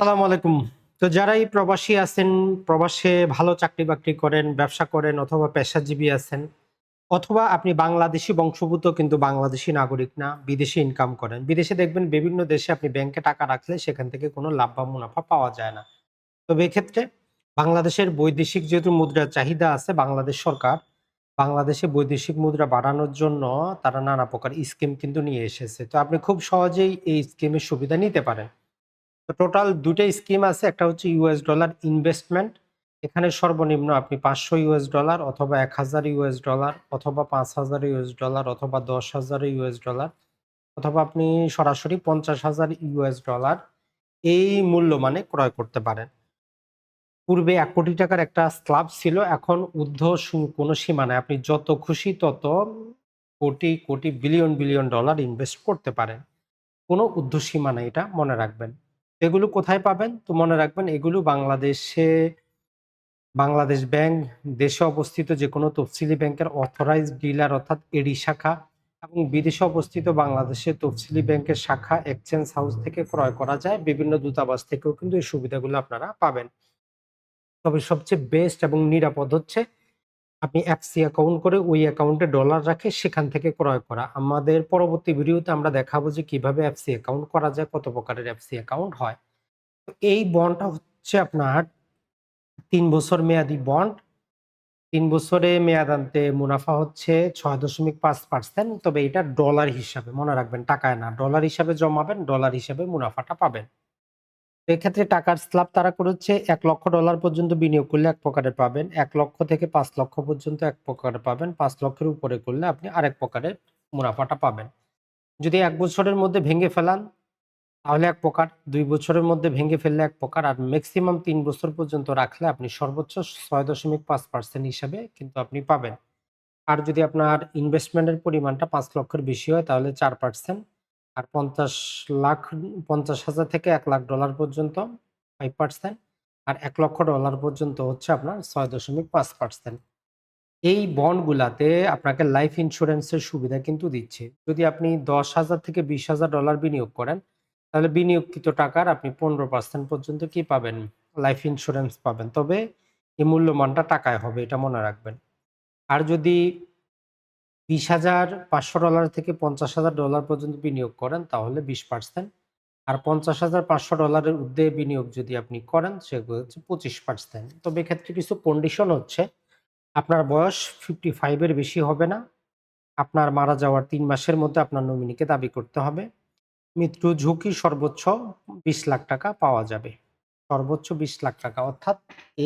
সালাম আলাইকুম। তো যারাই প্রবাসী আছেন, প্রবাসে ভালো চাকরি বাকরি করেন, ব্যবসা করেন অথবা পেশাজীবী আছেন, অথবা আপনি বাংলাদেশি বংশভূত কিন্তু বাংলাদেশি নাগরিক না, বিদেশে ইনকাম করেন, বিদেশে দেখবেন বিভিন্ন দেশে আপনি ব্যাংকে টাকা রাখলে সেখান থেকে কোনো লাভ বা মুনাফা পাওয়া যায় না। তবে এক্ষেত্রে বাংলাদেশের বৈদেশিক যেহেতু মুদ্রার চাহিদা আছে, বাংলাদেশ সরকার বাংলাদেশে বৈদেশিক মুদ্রা বাড়ানোর জন্য তারা নানা প্রকার স্কিম কিন্তু নিয়ে এসেছে। তো আপনি খুব সহজেই এই স্কিমের সুবিধা নিতে পারেন। তো টোটাল দুটো স্কিম আছে, একটা হচ্ছে ইউএস ডলার ইনভেস্টমেন্ট এখানে সর্বনিম্ন আপনি পাঁচশো ইউএস ডলার অথবা এক হাজার ইউএস ডলার অথবা পাঁচ হাজার ইউএস ডলার অথবা দশ হাজার ইউএস ডলার অথবা আপনি সরাসরি পঞ্চাশ হাজার ইউএস ডলার এই মূল্য মানে ক্রয় করতে পারেন। পূর্বে এক কোটি টাকার একটা স্ল্যাব ছিল, এখন ঊর্ধ্ব কোনো সীমা নাই। আপনি যত খুশি তত crore crore, billion billion dollar invest করতে পারেন। কোনো ঊর্ধ্ব সীমা নাই, এটা মনে রাখবেন। এগুলো কোথায় পাবেন? তো মনে রাখবেন এগুলো বাংলাদেশে, বাংলাদেশ ব্যাংক দেশে অবস্থিত যে কোনো তফসিলি ব্যাংকের অথরাইজ ডিলার অর্থাৎ এডি শাখা এবং বিদেশে অবস্থিত বাংলাদেশের তফসিলি ব্যাংকের শাখা এক্সচেঞ্জ হাউস থেকে ক্রয় করা যায়। বিভিন্ন দূতাবাস থেকেও কিন্তু এই সুবিধাগুলো আপনারা পাবেন। তবে সবচেয়ে বেস্ট এবং নিরাপদ হচ্ছে আপনি এফসি অ্যাকাউন্ট করে ওই অ্যাকাউন্টে ডলার রাখে, সেখান থেকে ক্রয় করা। আমাদের পরবর্তী ভিডিওতে আমরা দেখাবো যে কীভাবে এফসি অ্যাকাউন্ট করা যায়, কত প্রকারের এফসি অ্যাকাউন্ট হয়। এই বন্ডটা হচ্ছে আপনার তিন বছর মেয়াদি বন্ড তিন বছরে মেয়াদ আনতে মুনাফা হচ্ছে ছয় দশমিক পাঁচ পার্সেন্ট তবে এটা ডলার হিসাবে মনে রাখবেন, টাকায় না। ডলার হিসাবে জমাবেন ডলার হিসাবে মুনাফাটা পাবেন। এক্ষেত্রে টাকার স্ল্যাব তারা করেছে, এক লক্ষ ডলার পর্যন্ত বিনিয়োগ করলে এক প্রকারের পাবেন। এক লক্ষ থেকে পাঁচ লক্ষ পর্যন্ত এক প্রকারের পাবেন। পাঁচ লক্ষের উপরে করলে আপনি আরেক প্রকারের মুনাফাটা পাবেন। যদি এক বছরের মধ্যে ভেঙে ফেলান, তাহলে এক প্রকার, দুই বছরের মধ্যে ভেঙে ফেললে এক প্রকার, আর ম্যাক্সিমাম তিন বছর পর্যন্ত রাখলে আপনি সর্বোচ্চ ছয় দশমিক পাঁচ পার্সেন্ট হিসাবে কিন্তু আপনি পাবেন। আর যদি আপনার ইনভেস্টমেন্টের পরিমাণটা পাঁচ লক্ষের বেশি হয়, তাহলে চার পার্সেন্ট আর পঞ্চাশ লাখ, পঞ্চাশ হাজার থেকে এক লাখ ডলার পর্যন্ত ফাইভ পার্সেন্ট আর এক লক্ষ ডলার পর্যন্ত হচ্ছে আপনার ছয় দশমিক পাঁচ পার্সেন্ট এই বন্ডগুলাতে আপনাকে লাইফ ইন্স্যুরেন্সের সুবিধা কিন্তু দিচ্ছে। যদি আপনি দশ হাজার থেকে বিশ হাজার ডলার বিনিয়োগ করেন, তাহলে বিনিয়োগকৃত টাকার আপনি পনেরো পার্সেন্ট পর্যন্ত কি পাবেন? লাইফ ইন্স্যুরেন্স পাবেন। তবে এই মূল্যমানটা টাকায় হবে, এটা মনে রাখবেন। আর যদি বিশ হাজার পাঁচশো ডলার থেকে পঞ্চাশ হাজার ডলার পর্যন্ত বিনিয়োগ করেন, তাহলে বিশ পার্সেন্ট আর পঞ্চাশ হাজার পাঁচশো ডলারের ঊর্ধ্বে বিনিয়োগ যদি আপনি করেন, সেগুলো হচ্ছে পঁচিশ পার্সেন্ট তবে এক্ষেত্রে কিছু কন্ডিশন হচ্ছে। আপনার বয়স ফিফটি ফাইভের বেশি হবে না। আপনার মারা যাওয়ার তিন মাসের মধ্যে আপনার নমিনিকে দাবি করতে হবে। মৃত্যু ঝুঁকি সর্বোচ্চ বিশ লাখ টাকা পাওয়া যাবে। সর্বোচ্চ বিশ লাখ টাকা। অর্থাৎ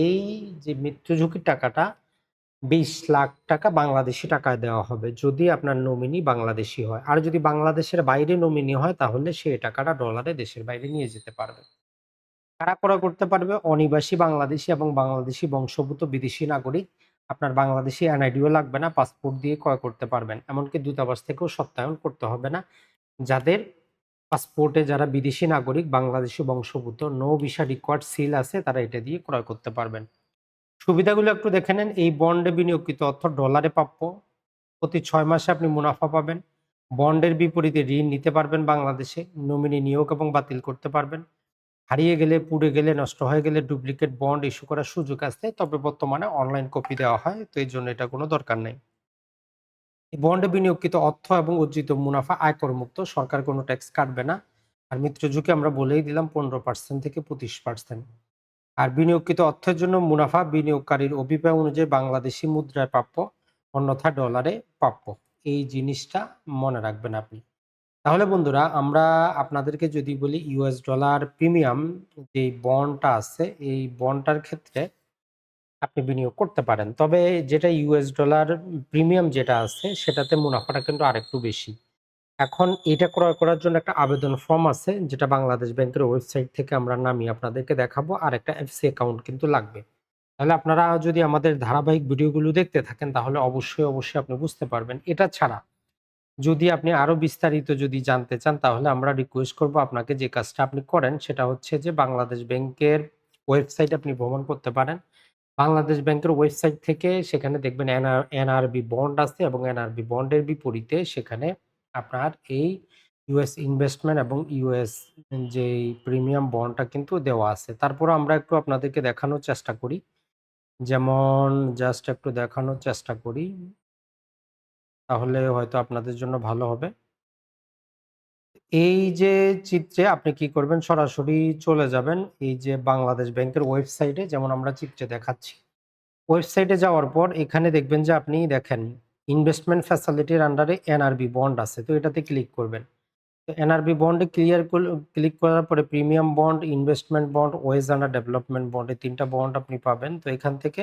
এই যে মৃত্যু ঝুঁকির টাকাটা বিশ লাখ টাকা বাংলাদেশি টাকায় দেওয়া হবে যদি আপনার নমিনি বাংলাদেশি হয়। আর যদি বাংলাদেশের বাইরে নমিনি হয়, তাহলে সেই টাকাটা ডলারে দেশের বাইরে নিয়ে যেতে পারবে। কারা ক্রয় করতে পারবে? অনিবাসী বাংলাদেশি এবং বাংলাদেশি বংশভূত বিদেশি নাগরিক। আপনার বাংলাদেশি এনআইডিও লাগবে না পাসপোর্ট দিয়ে ক্রয় করতে পারবেন। এমনকি দূতাবাস থেকেও সত্যায়ন করতে হবে না। যাদের পাসপোর্টে যারা বিদেশি নাগরিক, বাংলাদেশি বংশভূত নো ভিসা রিকোয়ার্ড সিল আছে, তারা এটা দিয়ে ক্রয় করতে পারবেন। সুবিধাগুলো একটু দেখে নেন। এই বন্ডে বিনিয়োগকৃত অর্থ ডলারে প্রাপ্য। প্রতি ছয় মাসে আপনি মুনাফা পাবেন। বন্ডের বিপরীতে ঋণ নিতে পারবেন বাংলাদেশে। নমিনি নিয়োগ এবং বাতিল করতে পারবেন। হারিয়ে গেলে, পুড়ে গেলে, নষ্ট হয়ে গেলে ডুপ্লিকেট বন্ড ইস্যু করার সুযোগ আছে। তবে বর্তমানে অনলাইন কপি দেওয়া হয়, তো এই জন্য এটা কোনো দরকার নেই। বন্ডে বিনিয়োগকৃত অর্থ এবং অর্জিত মুনাফা আয়কর মুক্ত। সরকার কোনো ট্যাক্স কাটবে না। আর ঝুঁকি আমরা বলেই দিলাম, পনেরো পার্সেন্ট থেকে পঁচিশ পার্সেন্ট। আর বিনিয়োগকৃত অর্থের জন্য মুনাফা বিনিয়োগকারীর অভিপ্রায় অনুযায়ী বাংলাদেশি মুদ্রায় প্রাপ্য, অন্যথা ডলারে প্রাপ্য। এই জিনিসটা মনে রাখবেন আপনি। তাহলে বন্ধুরা, আমরা আপনাদেরকে যদি বলি ইউএস ডলার প্রিমিয়াম যে বন্ডটা আছে, এই বন্ডটার ক্ষেত্রে আপনি বিনিয়োগ করতে পারেন। তবে যেটা ইউএস ডলার প্রিমিয়াম যেটা আছে, সেটাতে মুনাফাটা কিন্তু আরেকটু বেশি। এখন এটা ক্রয় করার জন্য একটা আবেদন ফর্ম আছে, যেটা বাংলাদেশ ব্যাংকের ওয়েবসাইট থেকে আমরা নামিয়ে আপনাদেরকে দেখাবো, আর একটা এফসি অ্যাকাউন্ট কিন্তু লাগবে। তাহলে আপনারা যদি আমাদের ধারাবাহিক ভিডিওগুলো দেখতে থাকেন, তাহলে অবশ্যই অবশ্যই আপনি বুঝতে পারবেন। এটা ছাড়া যদি আপনি আরও বিস্তারিত যদি জানতে চান, তাহলে আমরা রিকোয়েস্ট করব আপনাকে যে কাজটা আপনি করেন, সেটা হচ্ছে যে বাংলাদেশ ব্যাংকের ওয়েবসাইট আপনি ভ্রমণ করতে পারেন। বাংলাদেশ ব্যাংকের ওয়েবসাইট থেকে সেখানে দেখবেন এনআরবি বন্ড আছে এবং এনআরবি বন্ডের বিপরীতে সেখানে আপনার এই ইউএস ইনভেস্টমেন্ট এবং ইউএস যেই প্রিমিয়াম বন্ডটা কিন্তু দেওয়া আছে। তারপর আমরা একটু আপনাদেরকে দেখানোর চেষ্টা করি। যেমন জাস্ট একটু দেখানোর চেষ্টা করি। তাহলে হয়তো আপনাদের জন্য ভালো হবে। এই যে চিত্রে আপনি কি করবেন সরাসরি চলে যাবেন এই যে বাংলাদেশ ব্যাংকের ওয়েবসাইটে যেমন আমরা চিত্রে দেখাচ্ছি। ওয়েবসাইটে যাওয়ার পর এখানে দেখবেন যে আপনি দেখেন ইনভেস্টমেন্ট ফ্যাসিলিটির আন্ডারে এনআরবি বন্ড আছে। তো এটাতে ক্লিক করবেন। তো এনআরবি বন্ডে ক্লিয়ার ক্লিক করার পরে premium bond, investment bond, wage under development bond এই ৩ টা বন্ড আপনি পাবেন। তো এখান থেকে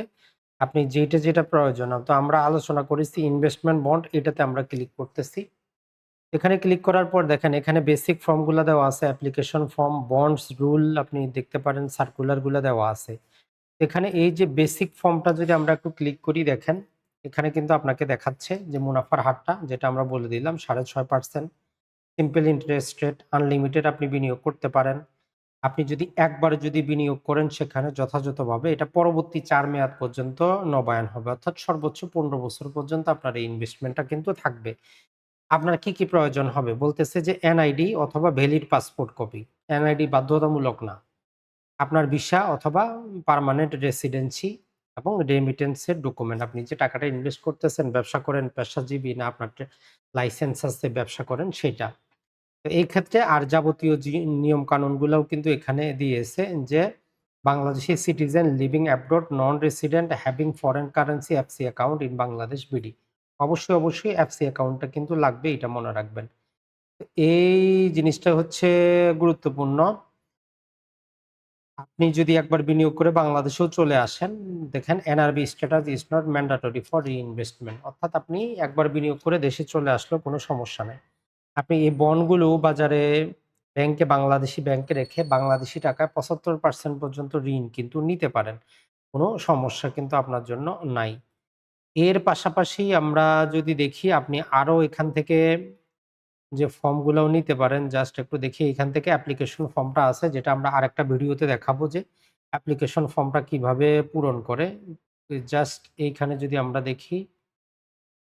আপনি যেটা, যেটা প্রয়োজন তো আমরা আলোচনা করেছি ইনভেস্টমেন্ট বন্ড এটাতে আমরা ক্লিক করতেছি। এখানে ক্লিক করার পর দেখেন এখানে বেসিক ফর্মগুলা দেওয়া আছে অ্যাপ্লিকেশন ফর্ম, বন্ডস রুল আপনি দেখতে পারেন সার্কুলারগুলা দেওয়া আছে। এখানে এই যে বেসিক ফর্মটা যদি আমরা একটু ক্লিক করি দেখেন, এখানে কিন্তু আপনাকে দেখাচ্ছে যে মুনাফার হারটা যেটা আমরা বলে দিলাম ৬.৫% সিম্পল ইন্টারেস্ট রেট আনলিমিটেড আপনি বিনিয়োগ করতে পারেন। আপনি যদি একবার যদি বিনিয়োগ করেন সেখানে যথাযথভাবে এটা পরবর্তী চার মেয়াদ পর্যন্ত নবায়ন হবে। অর্থাৎ সর্বোচ্চ ১৫ বছর পর্যন্ত আপনার এই ইনভেস্টমেন্টটা কিন্তু থাকবে। আপনার কি, কি প্রয়োজন হবে? বলতেছে যে এনআইডি অথবা ভ্যালিড পাসপোর্ট কপি। এনআইডি বাধ্যতামূলক না। আপনার ভিসা অথবা পার্মানেন্ট রেসিডেন্সি এবং রেমিটেন্স এর ডকুমেন্ট। আপনি যে টাকাটা ইনভেস্ট করতেছেন, ব্যবসা করেন, পেশাজীবী না আপনার লাইসেন্স আছে ব্যবসা করেন সেটা। তো এই ক্ষেত্রে আর যাবতীয় নিয়ম কানুনগুলোও কিন্তু এখানে দিয়েছে যে Bangladeshi citizen living abroad non resident having foreign currency FC account in Bangladesh BD. অবশ্যই, অবশ্যই এফসি অ্যাকাউন্টটা কিন্তু লাগবে এটা মনে রাখবেন। এই জিনিসটা হচ্ছে গুরুত্বপূর্ণ। আপনি যদি একবার বিনিয়োগ করে বাংলাদেশেও চলে আসেন, দেখেন NRB status is not mandatory for reinvestment অর্থাৎ আপনি একবার বিনিয়োগ করে দেশে চলে আসলেও কোনো সমস্যা নাই। আপনি এই বন্ডগুলো বাজারে ব্যাংকে বাংলাদেশি ব্যাংকে রেখে বাংলাদেশি টাকায় ৭৫% পর্যন্ত ঋণ কিন্তু নিতে পারেন। কোনো সমস্যা কিন্তু আপনার জন্য নাই। এর পাশাপাশি আমরা যদি দেখি আপনি আরও এখান থেকে যে ফর্মগুলোও নিতে পারেন জাস্ট একটু দেখি এখান থেকে অ্যাপ্লিকেশন ফর্মটা আছে যেটা আমরা আরেকটা ভিডিওতে দেখাবো যে অ্যাপ্লিকেশন ফর্মটা কীভাবে পূরণ করে। জাস্ট এইখানে যদি আমরা দেখি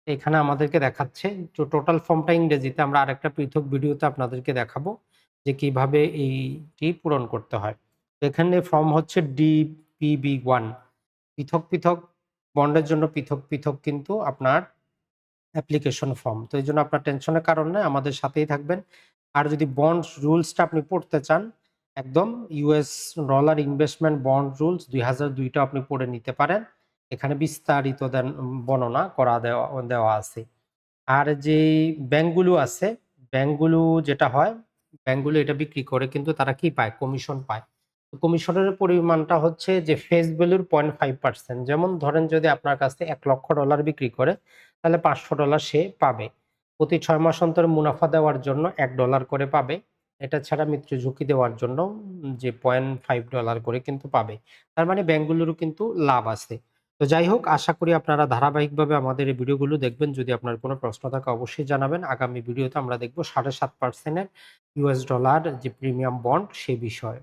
এখানে আমাদেরকে দেখাচ্ছে তো টোটাল ফর্মটা ইংরেজিতে আমরা আরেকটা পৃথক ভিডিওতে আপনাদেরকে দেখাবো যে কীভাবে এইটি পূরণ করতে হয়। এখানে ফর্ম হচ্ছে ডিপিবি ওয়ান পৃথক, পৃথক বন্ডের জন্য পৃথক, পৃথক কিন্তু আপনার অ্যাপ্লিকেশন ফর্ম। তো এই জন্য আপনার টেনশনের কারণ নাই আমাদের সাথেই থাকবেন। আর যদি বন্ড রুলসটা আপনি পড়তে চান একদম US dollar investment bond rules দুই হাজার দুইটা আপনি পড়ে নিতে পারেন। এখানে বিস্তারিত দেন বর্ণনা করা দেওয়া দেওয়া আছে। আর যে ব্যাংকগুলো আছে, ব্যাংকগুলো যেটা হয়, ব্যাংকগুলো এটা বিক্রি করে কিন্তু তারা কি পায়? কমিশন পায়। কমিশনের পরিমাণটা হচ্ছে যে ফেস ভ্যালুর ০.৫% যেমন ধরেন যদি আপনার কাছে এক লক্ষ ডলার বিক্রি করে তাহলে $৫০০ সে পাবে। প্রতি ছয় মাস অন্তর মুনাফা দেওয়ার জন্য এক ডলার করে পাবে। এটা ছাড়া মৃত্যু ঝুঁকি দেওয়ার জন্য যে $0.৫ করে কিন্তু পাবে। তার মানে ব্যাংকগুলোরও কিন্তু লাভ আছে। তো যাই হোক, আশা করি আপনারা ধারাবাহিকভাবে আমাদের এই ভিডিওগুলো দেখবেন। যদি আপনার কোনো প্রশ্ন থাকে, অবশ্যই জানাবেন। আগামী ভিডিওতে আমরা দেখব ৭.৫% এর ইউএস ডলার যে প্রিমিয়াম বন্ড সে বিষয়ে।